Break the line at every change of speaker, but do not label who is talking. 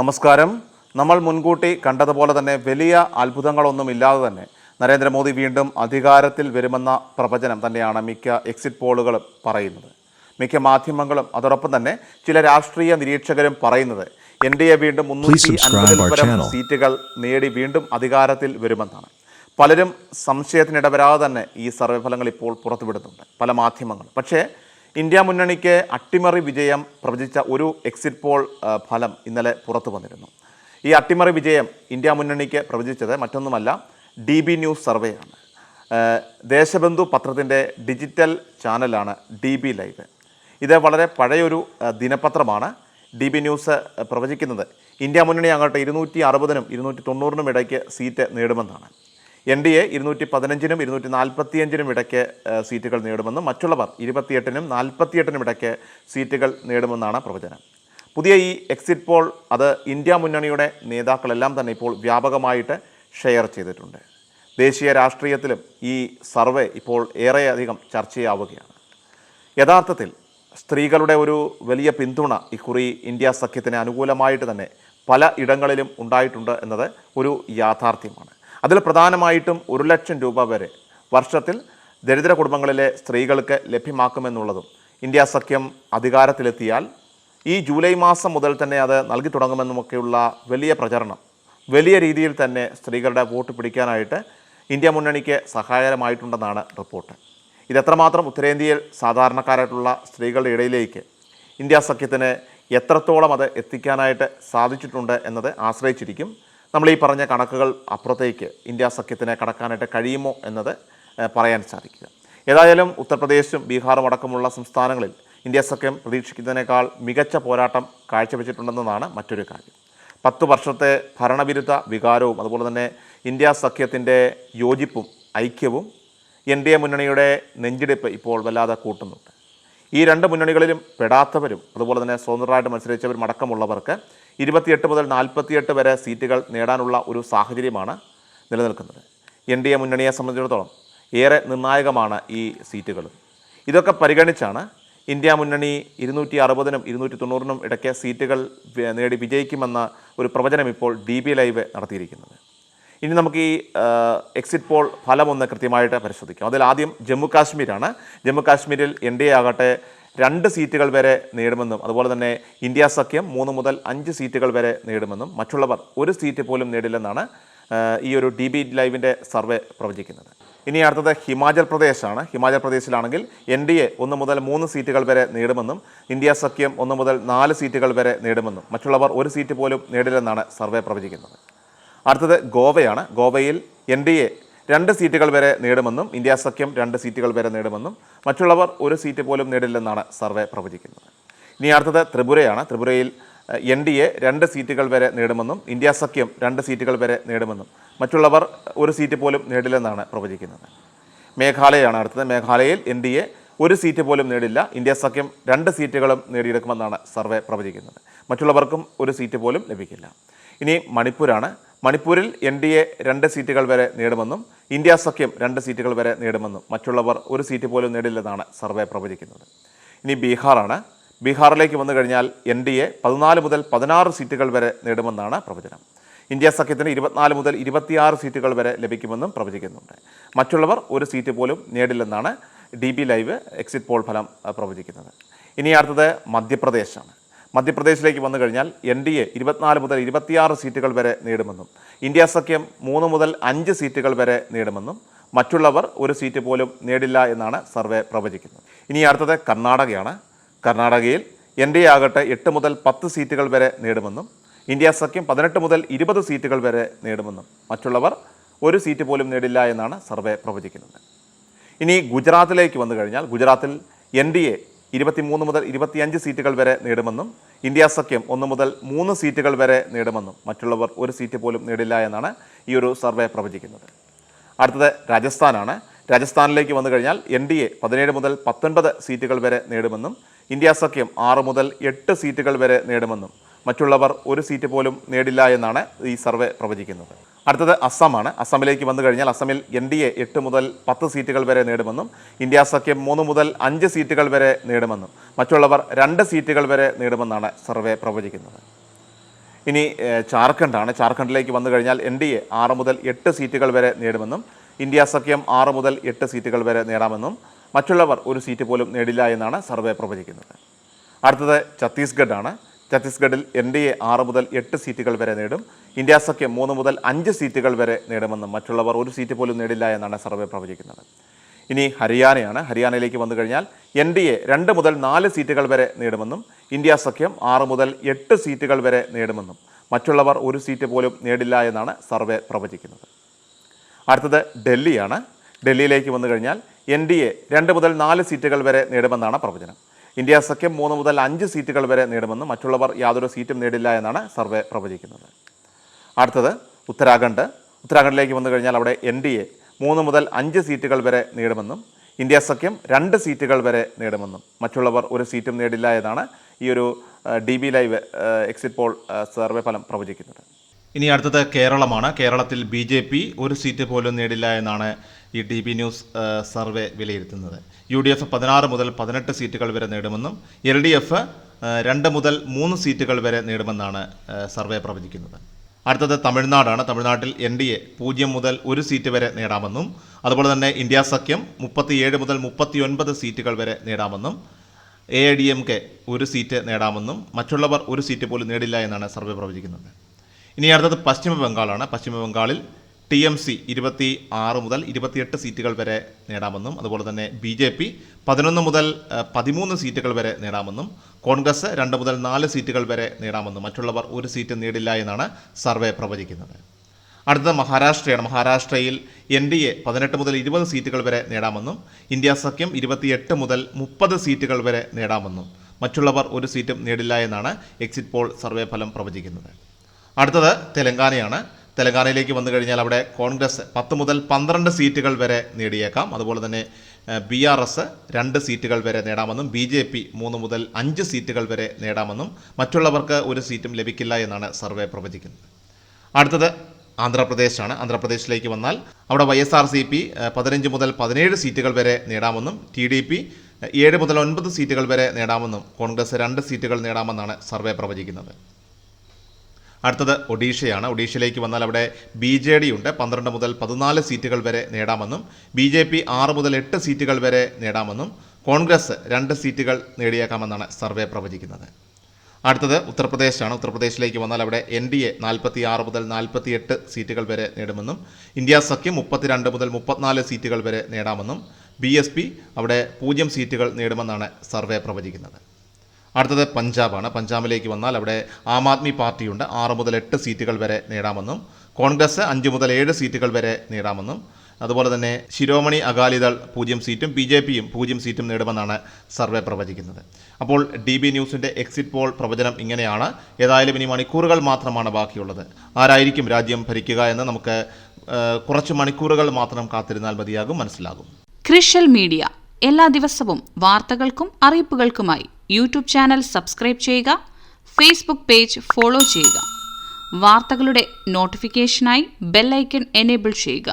നമസ്കാരം. നമ്മൾ മുൻകൂട്ടി കണ്ടതുപോലെ തന്നെ വലിയ അത്ഭുതങ്ങളൊന്നും ഇല്ലാതെ തന്നെ നരേന്ദ്രമോദി വീണ്ടും അധികാരത്തിൽ വരുമെന്ന പ്രവചനം തന്നെയാണ് മിക്ക എക്സിറ്റ് പോളുകളും പറയുന്നത്. മിക്ക മാധ്യമങ്ങളും അതോടൊപ്പം തന്നെ ചില രാഷ്ട്രീയ നിരീക്ഷകരും പറയുന്നത് എൻ ഡി എ വീണ്ടും മുന്നൂറ്റി
subscribe
അൻപതിൽ
our
പരം
channel.
സീറ്റുകൾ നേടി വീണ്ടും അധികാരത്തിൽ വരുമെന്നാണ്. പലരും സംശയത്തിനിടവരാതെ തന്നെ ഈ സർവേ ഫലങ്ങൾ ഇപ്പോൾ പുറത്തുവിടുന്നുണ്ട് പല മാധ്യമങ്ങളും. പക്ഷേ ഇന്ത്യ മുന്നണിക്ക് അട്ടിമറി വിജയം പ്രവചിച്ച ഒരു എക്സിറ്റ് പോൾ ഫലം ഇന്നലെ പുറത്തു വന്നിരുന്നു. ഈ അട്ടിമറി വിജയം ഇന്ത്യ മുന്നണിക്ക് പ്രവചിച്ചത് മറ്റൊന്നുമല്ല ഡി ബി ന്യൂസ് ആണ്. ദേശബന്ധു പത്രത്തിന്റെ ഡിജിറ്റൽ ചാനലാണ് ഡി ബി ലൈവ് ഇത് വളരെ പഴയൊരു ദിനപത്രമാണ് ഡി ബി ന്യൂസ് പ്രവചിക്കുന്നത്. ഇന്ത്യ മുന്നണി അങ്ങോട്ട് ഇരുന്നൂറ്റി അറുപതിനും ഇരുന്നൂറ്റി തൊണ്ണൂറിനും ഇടയ്ക്ക് സീറ്റ് നേടുമെന്നാണ്. എൻ ഡി എ ഇരുന്നൂറ്റി പതിനഞ്ചിനും ഇരുന്നൂറ്റി നാൽപ്പത്തിയഞ്ചിനും ഇടയ്ക്ക് സീറ്റുകൾ നേടുമെന്നും മറ്റുള്ളവർ ഇരുപത്തിയെട്ടിനും നാൽപ്പത്തിയെട്ടിനും ഇടയ്ക്ക് സീറ്റുകൾ നേടുമെന്നാണ് പ്രവചനം. പുതിയ ഈ എക്സിറ്റ് പോൾ അത് ഇന്ത്യ മുന്നണിയുടെ നേതാക്കളെല്ലാം തന്നെ ഇപ്പോൾ വ്യാപകമായിട്ട് ഷെയർ ചെയ്തിട്ടുണ്ട്. ദേശീയ രാഷ്ട്രീയത്തിലും ഈ സർവേ ഇപ്പോൾ ഏറെയധികം ചർച്ചയാവുകയാണ് യഥാർത്ഥത്തിൽ സ്ത്രീകളുടെ ഒരു വലിയ പിന്തുണ ഇക്കുറി ഇന്ത്യ സഖ്യത്തിന് അനുകൂലമായിട്ട് തന്നെ പല ഇടങ്ങളിലും ഉണ്ടായിട്ടുണ്ട് എന്നത് ഒരു യാഥാർത്ഥ്യമാണ്. അതിൽ പ്രധാനമായിട്ടും ഒരു ലക്ഷം രൂപ വരെ വർഷത്തിൽ ദരിദ്ര കുടുംബങ്ങളിലെ സ്ത്രീകൾക്ക് ലഭ്യമാക്കുമെന്നുള്ളതും ഇന്ത്യ സഖ്യം അധികാരത്തിലെത്തിയാൽ ഈ ജൂലൈ മാസം മുതൽ തന്നെ അത് നൽകി തുടങ്ങുമെന്നുമൊക്കെയുള്ള വലിയ പ്രചരണം വലിയ രീതിയിൽ തന്നെ സ്ത്രീകളുടെ വോട്ട് പിടിക്കാനായിട്ട് ഇന്ത്യ മുന്നണിക്ക് സഹായകരമായിട്ടുണ്ടെന്നാണ് റിപ്പോർട്ട്. ഇതെത്രമാത്രം ഉത്തരേന്ത്യയിൽ സാധാരണക്കാരായിട്ടുള്ള സ്ത്രീകളുടെ ഇടയിലേക്ക് ഇന്ത്യ സഖ്യത്തിന് എത്രത്തോളം അത് എത്തിക്കാനായിട്ട് സാധിച്ചിട്ടുണ്ട് എന്നത് ആശ്രയിച്ചിരിക്കും നമ്മൾ ഈ പറഞ്ഞ കണക്കുകൾ അപ്പുറത്തേക്ക് ഇന്ത്യ സഖ്യത്തിനെ കടക്കാനായിട്ട് കഴിയുമോ എന്നത് പറയാൻ സാധിക്കുക. ഏതായാലും ഉത്തർപ്രദേശും ബീഹാറും അടക്കമുള്ള സംസ്ഥാനങ്ങളിൽ ഇന്ത്യ സഖ്യം പ്രതീക്ഷിക്കുന്നതിനേക്കാൾ മികച്ച പോരാട്ടം കാഴ്ചവെച്ചിട്ടുണ്ടെന്നതാണ് മറ്റൊരു കാര്യം. പത്ത് വർഷത്തെ ഭരണവിരുദ്ധ വികാരവും അതുപോലെ തന്നെ ഇന്ത്യ സഖ്യത്തിന്റെ യോജിപ്പും ഐക്യവും എൻ ഡി എ മുന്നണിയുടെ നെഞ്ചിടിപ്പ് ഇപ്പോൾ വല്ലാതെ കൂട്ടുന്നുണ്ട്. ഈ രണ്ട് മുന്നണികളിലും പെടാത്തവരും അതുപോലെ തന്നെ സ്വതന്ത്രമായിട്ട് മത്സരിച്ചവരും അടക്കമുള്ളവർക്ക് ഇരുപത്തിയെട്ട് മുതൽ നാൽപ്പത്തിയെട്ട് വരെ സീറ്റുകൾ നേടാനുള്ള ഒരു സാഹചര്യമാണ് നിലനിൽക്കുന്നത്. എൻ ഡി എ മുന്നണിയെ സംബന്ധിച്ചിടത്തോളം ഏറെ നിർണായകമാണ് ഈ സീറ്റുകൾ. ഇതൊക്കെ പരിഗണിച്ചാണ് ഇന്ത്യ മുന്നണി ഇരുന്നൂറ്റി അറുപതിനും ഇരുന്നൂറ്റി തൊണ്ണൂറിനും ഇടയ്ക്ക് സീറ്റുകൾ നേടി വിജയിക്കുമെന്ന ഒരു പ്രവചനം ഇപ്പോൾ ഡി ബി ലൈവ് നടത്തിയിരിക്കുന്നത്. ഇനി നമുക്ക് ഈ എക്സിറ്റ് പോൾ ഫലം ഒന്ന് കൃത്യമായിട്ട് പരിശോധിക്കാം. അതിൽ ആദ്യം ജമ്മു കാശ്മീരാണ്. ജമ്മു കാശ്മീരിൽ എൻ ഡി എ ആകട്ടെ രണ്ട് സീറ്റുകൾ വരെ നേടുമെന്നും അതുപോലെ തന്നെ ഇന്ത്യ സഖ്യം മൂന്ന് മുതൽ അഞ്ച് സീറ്റുകൾ വരെ നേടുമെന്നും മറ്റുള്ളവർ ഒരു സീറ്റ് പോലും നേടില്ലെന്നാണ് ഈ ഒരു ഡി ബി ലൈവിന്റെ സർവേ പ്രവചിക്കുന്നത്. ഇനി അടുത്തത് ഹിമാചൽ പ്രദേശാണ്. ഹിമാചൽ പ്രദേശിലാണെങ്കിൽ എൻ ഡി എ ഒന്ന് മുതൽ മൂന്ന് സീറ്റുകൾ വരെ നേടുമെന്നും ഇന്ത്യ സഖ്യം ഒന്ന് മുതൽ നാല് സീറ്റുകൾ വരെ നേടുമെന്നും മറ്റുള്ളവർ ഒരു സീറ്റ് പോലും നേടില്ലെന്നാണ് സർവേ പ്രവചിക്കുന്നത്. അടുത്തത് ഗോവയാണ്. ഗോവയിൽ എൻ ഡി എ രണ്ട് സീറ്റുകൾ വരെ നേടുമെന്നും ഇന്ത്യ സഖ്യം രണ്ട് സീറ്റുകൾ വരെ നേടുമെന്നും മറ്റുള്ളവർ ഒരു സീറ്റ് പോലും നേടില്ലെന്നാണ് സർവേ പ്രവചിക്കുന്നത്. ഇനി അടുത്തത് ത്രിപുരയാണ്. ത്രിപുരയിൽ എൻ ഡി എ രണ്ട് സീറ്റുകൾ വരെ നേടുമെന്നും ഇന്ത്യ സഖ്യം രണ്ട് സീറ്റുകൾ വരെ നേടുമെന്നും മറ്റുള്ളവർ ഒരു സീറ്റ് പോലും നേടില്ലെന്നാണ് പ്രവചിക്കുന്നത്. മേഘാലയയാണ് അടുത്തത്. മേഘാലയയിൽ എൻ ഡി എ ഒരു സീറ്റ് പോലും നേടില്ല. ഇന്ത്യ സഖ്യം രണ്ട് സീറ്റുകളും നേടിയെടുക്കുമെന്നാണ് സർവേ പ്രവചിക്കുന്നത്. മറ്റുള്ളവർക്കും ഒരു സീറ്റ് പോലും ലഭിക്കില്ല. ഇനി മണിപ്പൂരാണ്. മണിപ്പൂരിൽ എൻ ഡി എ രണ്ട് സീറ്റുകൾ വരെ നേടുമെന്നും ഇന്ത്യ സഖ്യം രണ്ട് സീറ്റുകൾ വരെ നേടുമെന്നും മറ്റുള്ളവർ ഒരു സീറ്റ് പോലും നേടില്ലെന്നാണ് സർവേ പ്രവചിക്കുന്നത്. ഇനി ബീഹാറാണ്. ബീഹാറിലേക്ക് വന്നു കഴിഞ്ഞാൽ എൻ ഡി എ പതിനാല് മുതൽ പതിനാറ് സീറ്റുകൾ വരെ നേടുമെന്നാണ് പ്രവചനം. ഇന്ത്യ സഖ്യത്തിന് ഇരുപത്തിനാല് മുതൽ ഇരുപത്തിയാറ് സീറ്റുകൾ വരെ ലഭിക്കുമെന്നും പ്രവചിക്കുന്നുണ്ട്. മറ്റുള്ളവർ ഒരു സീറ്റ് പോലും നേടില്ലെന്നാണ് D B live exit poll ഫലം പ്രവചിക്കുന്നത്. ഇനി അടുത്തത് മധ്യപ്രദേശാണ്. മധ്യപ്രദേശിലേക്ക് വന്നു കഴിഞ്ഞാൽ എൻ ഡി എ ഇരുപത്തിനാല് മുതൽ ഇരുപത്തിയാറ് സീറ്റുകൾ വരെ നേടുമെന്നും ഇന്ത്യ സഖ്യം മൂന്ന് മുതൽ അഞ്ച് സീറ്റുകൾ വരെ നേടുമെന്നും മറ്റുള്ളവർ ഒരു സീറ്റ് പോലും നേടില്ല എന്നാണ് സർവേ പ്രവചിക്കുന്നത്. ഇനി അടുത്തത് കർണാടകയാണ്. കർണാടകയിൽ എൻ ഡി എ ആകട്ടെ എട്ട് മുതൽ പത്ത് സീറ്റുകൾ വരെ നേടുമെന്നും ഇന്ത്യ സഖ്യം പതിനെട്ട് മുതൽ ഇരുപത് സീറ്റുകൾ വരെ നേടുമെന്നും മറ്റുള്ളവർ ഒരു സീറ്റ് പോലും നേടില്ല എന്നാണ് സർവേ പ്രവചിക്കുന്നത്. ഇനി ഗുജറാത്തിലേക്ക് വന്നു കഴിഞ്ഞാൽ ഗുജറാത്തിൽ എൻ ഡി എ ഇരുപത്തിമൂന്ന് മുതൽ ഇരുപത്തിയഞ്ച് സീറ്റുകൾ വരെ നേടുമെന്നും ഇന്ത്യ സഖ്യം ഒന്ന് മുതൽ മൂന്ന് സീറ്റുകൾ വരെ നേടുമെന്നും മറ്റുള്ളവർ ഒരു സീറ്റ് പോലും നേടില്ല എന്നാണ് ഈ ഒരു സർവേ പ്രവചിക്കുന്നത്. അടുത്തത് രാജസ്ഥാനാണ്. രാജസ്ഥാനിലേക്ക് വന്നു കഴിഞ്ഞാൽ എൻ ഡി എ പതിനേഴ് മുതൽ പത്തൊൻപത് സീറ്റുകൾ വരെ നേടുമെന്നും ഇന്ത്യ സഖ്യം ആറ് മുതൽ എട്ട് സീറ്റുകൾ വരെ നേടുമെന്നും മറ്റുള്ളവർ ഒരു സീറ്റ് പോലും നേടില്ല എന്നാണ് ഈ സർവേ പ്രവചിക്കുന്നത്. അടുത്തത് അസമാണ് അസമിലേക്ക് വന്നു കഴിഞ്ഞാൽ അസമിൽ എൻ ഡി എ എട്ട് മുതൽ പത്ത് സീറ്റുകൾ വരെ നേടുമെന്നും ഇന്ത്യ സഖ്യം മൂന്ന് മുതൽ അഞ്ച് സീറ്റുകൾ വരെ നേടുമെന്നും മറ്റുള്ളവർ രണ്ട് സീറ്റുകൾ വരെ നേടുമെന്നാണ് സർവേ പ്രവചിക്കുന്നത്.
ഇനി ജാർഖണ്ഡാണ്. ജാർഖണ്ഡിലേക്ക് വന്നു കഴിഞ്ഞാൽ എൻ ഡി എ ആറ് മുതൽ എട്ട് സീറ്റുകൾ വരെ നേടുമെന്നും ഇന്ത്യ സഖ്യം ആറ് മുതൽ എട്ട് സീറ്റുകൾ വരെ നേടാമെന്നും മറ്റുള്ളവർ ഒരു സീറ്റ് പോലും നേടില്ല എന്നാണ് സർവേ പ്രവചിക്കുന്നത്. അടുത്തത് ഛത്തീസ്ഗഡാണ്. ഛത്തീസ്ഗഡിൽ എൻ ഡി എ ആറ് മുതൽ എട്ട് സീറ്റുകൾ വരെ നേടും. ഇന്ത്യ സഖ്യം മൂന്ന് മുതൽ അഞ്ച് സീറ്റുകൾ വരെ നേടുമെന്നും മറ്റുള്ളവർ ഒരു സീറ്റ് പോലും നേടില്ല എന്നാണ് സർവേ പ്രവചിക്കുന്നത്. ഇനി ഹരിയാനയാണ്. ഹരിയാനയിലേക്ക് വന്നു കഴിഞ്ഞാൽ എൻ ഡി എ രണ്ട് മുതൽ നാല് സീറ്റുകൾ വരെ നേടുമെന്നും ഇന്ത്യ സഖ്യം ആറ് മുതൽ എട്ട് സീറ്റുകൾ വരെ നേടുമെന്നും മറ്റുള്ളവർ ഒരു സീറ്റ് പോലും നേടില്ല എന്നാണ് സർവേ പ്രവചിക്കുന്നത്. അടുത്തത് ഡൽഹിയാണ്. ഡൽഹിയിലേക്ക് വന്നു കഴിഞ്ഞാൽ എൻ ഡി എ രണ്ട് മുതൽ നാല് സീറ്റുകൾ വരെ നേടുമെന്നാണ് പ്രവചനം. ഇന്ത്യ സഖ്യം മൂന്ന് മുതൽ അഞ്ച് സീറ്റുകൾ വരെ നേടുമെന്നും മറ്റുള്ളവർ യാതൊരു സീറ്റും നേടില്ല എന്നാണ് സർവേ പ്രവചിക്കുന്നത്. അടുത്തത് ഉത്തരാഖണ്ഡ്. ഉത്തരാഖണ്ഡിലേക്ക് വന്നു കഴിഞ്ഞാൽ അവിടെ എൻ ഡി എ മൂന്ന് മുതൽ അഞ്ച് സീറ്റുകൾ വരെ നേടുമെന്നും ഇന്ത്യ സഖ്യം രണ്ട് സീറ്റുകൾ വരെ നേടുമെന്നും. മറ്റുള്ളവർ ഒരു സീറ്റും നേടില്ല എന്നാണ് ഈ ഒരു D B live exit poll survey ഫലം പ്രവചിക്കുന്നത്.
ഇനി അടുത്തത് കേരളമാണ്. കേരളത്തിൽ ബി ജെ പി ഒരു സീറ്റ് പോലും നേടില്ല എന്നാണ് ഈ ടി ബി ന്യൂസ് സർവേ വിലയിരുത്തുന്നത്. യു ഡി എഫ് പതിനാറ് മുതൽ പതിനെട്ട് സീറ്റുകൾ വരെ നേടുമെന്നും എൽ ഡി എഫ് രണ്ട് മുതൽ മൂന്ന് സീറ്റുകൾ വരെ നേടുമെന്നാണ് സർവേ പ്രവചിക്കുന്നത്. അടുത്തത് തമിഴ്നാടാണ്. തമിഴ്നാട്ടിൽ എൻ ഡി എ പൂജ്യം മുതൽ ഒരു സീറ്റ് വരെ നേടാമെന്നും അതുപോലെ തന്നെ ഇന്ത്യ സഖ്യം മുപ്പത്തിയേഴ് മുതൽ മുപ്പത്തിയൊൻപത് സീറ്റുകൾ വരെ നേടാമെന്നും A I D M K ഒരു സീറ്റ് നേടാമെന്നും മറ്റുള്ളവർ ഒരു സീറ്റ് പോലും നേടില്ല എന്നാണ് സർവേ പ്രവചിക്കുന്നത്. ഇനി അടുത്തത് പശ്ചിമ ബംഗാളാണ് പശ്ചിമ ബംഗാളിൽ ടി എം സി ഇരുപത്തി ആറ് മുതൽ ഇരുപത്തിയെട്ട് സീറ്റുകൾ വരെ നേടാമെന്നും അതുപോലെ തന്നെ ബി ജെ പി പതിനൊന്ന് മുതൽ പതിമൂന്ന് സീറ്റുകൾ വരെ നേടാമെന്നും കോൺഗ്രസ് രണ്ട് മുതൽ നാല് സീറ്റുകൾ വരെ നേടാമെന്നും മറ്റുള്ളവർ ഒരു സീറ്റ് നേടില്ല എന്നാണ് സർവേ പ്രവചിക്കുന്നത്. അടുത്തത് മഹാരാഷ്ട്രയാണ്. മഹാരാഷ്ട്രയിൽ എൻ ഡി എ പതിനെട്ട് മുതൽ ഇരുപത് സീറ്റുകൾ വരെ നേടാമെന്നും ഇന്ത്യ സഖ്യം ഇരുപത്തിയെട്ട് മുതൽ മുപ്പത് സീറ്റുകൾ വരെ നേടാമെന്നും മറ്റുള്ളവർ ഒരു സീറ്റും നേടില്ല എന്നാണ് എക്സിറ്റ് പോൾ സർവേ ഫലം പ്രവചിക്കുന്നത്. അടുത്തത് തെലങ്കാനയാണ്. തെലങ്കാനയിലേക്ക് വന്നു കഴിഞ്ഞാൽ അവിടെ കോൺഗ്രസ് പത്ത് മുതൽ പന്ത്രണ്ട് സീറ്റുകൾ വരെ നേടിയേക്കാം. അതുപോലെ തന്നെ ബി ആർ എസ് രണ്ട് സീറ്റുകൾ വരെ നേടാമെന്നും ബി ജെ പി മൂന്ന് മുതൽ അഞ്ച് സീറ്റുകൾ വരെ നേടാമെന്നും മറ്റുള്ളവർക്ക് ഒരു സീറ്റും ലഭിക്കില്ല എന്നാണ് സർവേ പ്രവചിക്കുന്നത്. അടുത്തത് ആന്ധ്രാപ്രദേശാണ്. ആന്ധ്രാപ്രദേശിലേക്ക് വന്നാൽ അവിടെ Y S R C P പതിനഞ്ച് മുതൽ പതിനേഴ് സീറ്റുകൾ വരെ നേടാമെന്നും ടി ഡി പി ഏഴ് മുതൽ ഒൻപത് സീറ്റുകൾ വരെ നേടാമെന്നും കോൺഗ്രസ് രണ്ട് സീറ്റുകൾ നേടാമെന്നാണ് സർവേ പ്രവചിക്കുന്നത്. അടുത്തത് ഒഡീഷയാണ്. ഒഡീഷയിലേക്ക് വന്നാൽ അവിടെ ബി ജെ ഡി ഉണ്ട്. പന്ത്രണ്ട് മുതൽ പതിനാല് സീറ്റുകൾ വരെ നേടാമെന്നും ബി ജെ പി ആറ് മുതൽ എട്ട് സീറ്റുകൾ വരെ നേടാമെന്നും കോൺഗ്രസ് രണ്ട് സീറ്റുകൾ നേടിയേക്കാമെന്നാണ് സർവേ പ്രവചിക്കുന്നത്. അടുത്തത് ഉത്തർപ്രദേശാണ്. ഉത്തർപ്രദേശിലേക്ക് വന്നാൽ അവിടെ എൻ ഡി എ നാൽപ്പത്തി ആറ് മുതൽ നാൽപ്പത്തി എട്ട് സീറ്റുകൾ വരെ നേടുമെന്നും ഇന്ത്യ സഖ്യം മുപ്പത്തിരണ്ട് മുതൽ മുപ്പത്തിനാല് സീറ്റുകൾ വരെ നേടാമെന്നും ബി എസ് പി അവിടെ പൂജ്യം സീറ്റുകൾ നേടുമെന്നാണ് സർവേ പ്രവചിക്കുന്നത്. അടുത്തത് പഞ്ചാബാണ്. പഞ്ചാബിലേക്ക് വന്നാൽ അവിടെ ആം ആദ്മി പാർട്ടിയുണ്ട്. ആറ് മുതൽ എട്ട് സീറ്റുകൾ വരെ നേടാമെന്നും കോൺഗ്രസ് അഞ്ച് മുതൽ ഏഴ് സീറ്റുകൾ വരെ നേടാമെന്നും അതുപോലെ തന്നെ ശിരോമണി അകാലിദൾ പൂജ്യം സീറ്റും ബി ജെ പിയും പൂജ്യം സീറ്റും നേടുമെന്നാണ് സർവേ പ്രവചിക്കുന്നത്. അപ്പോൾ ഡി ബി ന്യൂസിന്റെ എക്സിറ്റ് പോൾ പ്രവചനം ഇങ്ങനെയാണ്. ഏതായാലും ഇനി മണിക്കൂറുകൾ മാത്രമാണ് ബാക്കിയുള്ളത്. ആരായിരിക്കും രാജ്യം ഭരിക്കുക എന്ന് നമുക്ക് കുറച്ച് മണിക്കൂറുകൾ മാത്രം കാത്തിരുന്നാൽ മതിയാകും മനസ്സിലാകും.
ക്രിഷ്യൽ മീഡിയ. എല്ലാ ദിവസവും വാർത്തകൾക്കും അറിയിപ്പുകൾക്കുമായി യൂട്യൂബ് ചാനൽ സബ്സ്ക്രൈബ് ചെയ്യുക ഫേസ്ബുക്ക് പേജ് ഫോളോ ചെയ്യുക. വാർത്തകളുടെ നോട്ടിഫിക്കേഷനായി ബെല്ലൈക്കൺ എനേബിൾ ചെയ്യുക.